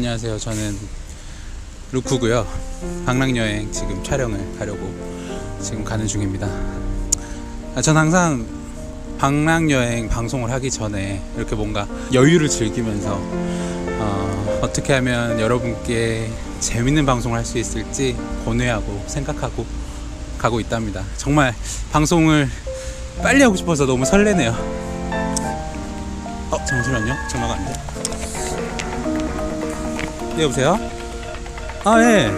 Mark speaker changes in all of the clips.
Speaker 1: 안녕하세요. 저는 루크고요. 방랑여행 지금 촬영을 가려고 지금 가는 중입니다. 아, 전 항상 방랑여행 방송을 하기 전에 이렇게 뭔가 여유를 즐기면서 어, 어떻게 하면 여러분께 재밌는 방송을 할 수 있을지 고뇌하고 생각하고 가고 있답니다. 정말 방송을 빨리 하고 싶어서 너무 설레네요. 어, 잠시만요. 전화가 안 돼. 네, 여보세요? 아, 예.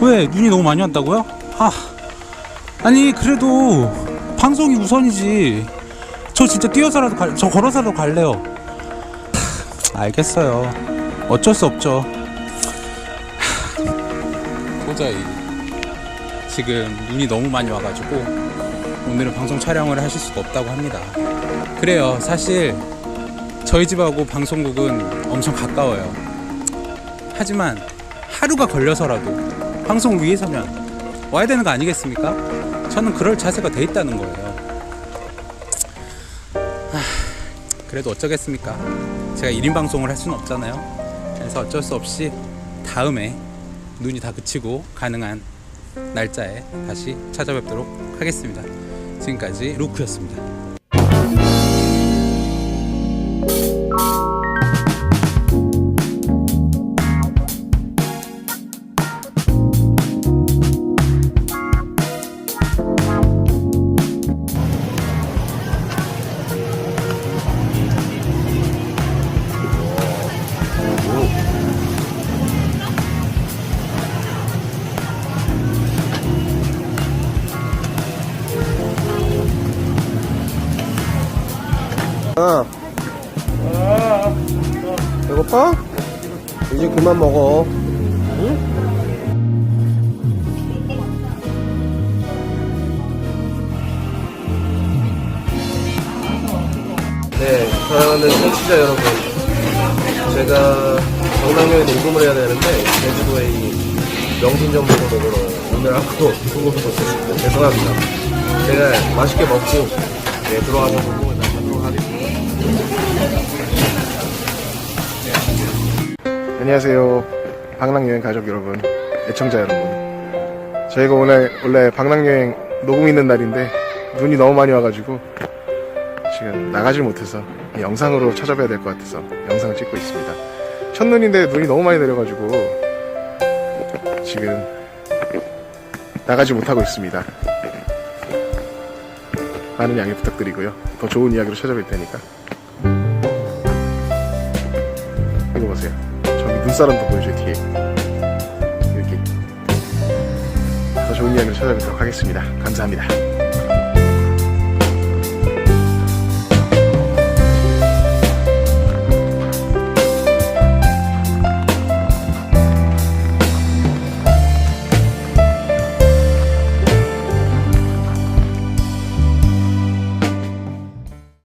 Speaker 1: 왜, 눈이 너무 많이 왔다고요? 아, 아니, 그래도 방송이 우선이지. 저 진짜 뛰어서라도 갈, 저 걸어서라도 갈래요. 하, 알겠어요. 어쩔 수 없죠. 하, 도저히. 지금 눈이 너무 많이 와가지고 오늘은 방송 촬영을 하실 수가 없다고 합니다. 그래요. 사실 저희 집하고 방송국은 엄청 가까워요. 하지만 하루가 걸려서라도 방송을 위해서면 와야 되는 거 아니겠습니까? 저는 그럴 자세가 돼 있다는 거예요. 하, 그래도 어쩌겠습니까? 제가 1인 방송을 할 수는 없잖아요. 그래서 어쩔 수 없이 다음에 눈이 다 그치고 가능한 날짜에 다시 찾아뵙도록 하겠습니다. 지금까지 루크였습니다.
Speaker 2: 아. 배고파? 이제 그만 먹어. 응? 네, 사랑하는 청취자 여러분. 제가 정남면에 녹음을 해야 되는데, 제주도에 이 명신전복을 먹으러 오느라고 녹음을 못했습니다. 죄송합니다. 제가 맛있게 먹고, 네, 들어가서 녹음
Speaker 3: 안녕하세요. 방랑여행 가족 여러분, 애청자 여러분. 저희가 오늘 원래 방랑여행 녹음 있는 날인데 눈이 너무 많이 와가지고 지금 나가질 못해서 이 영상으로 찾아봐야 될 것 같아서 영상을 찍고 있습니다. 첫눈인데 눈이 너무 많이 내려가지고 지금 나가지 못하고 있습니다. 많은 양해 부탁드리고요. 더 좋은 이야기로 찾아뵐 테니까. 이거 보세요. 눈사람도 보여줘요 뒤에. 이렇게. 더 좋은 이야기를 찾아뵙도록 하겠습니다. 감사합니다